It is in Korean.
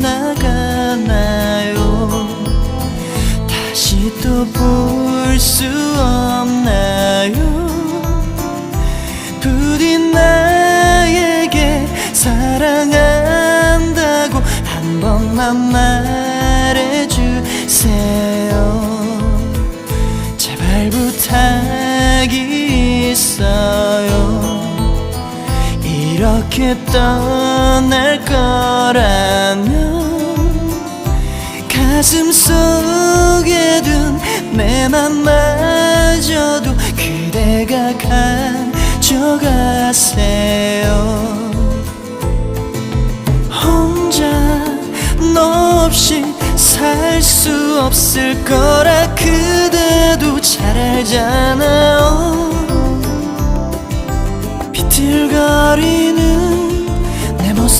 떠나가나요? 다시 또 볼 수 없나요? 부디 나에게 사랑한다고 한 번만 말해주세요. 제발 부탁이 있어요. 이렇게 떠날 거라면 가슴 속에 둔 내 맘마저도 그대가 가져가세요. 혼자 너 없이 살 수 없을 거라 그대도 잘 알잖아요. 비틀거리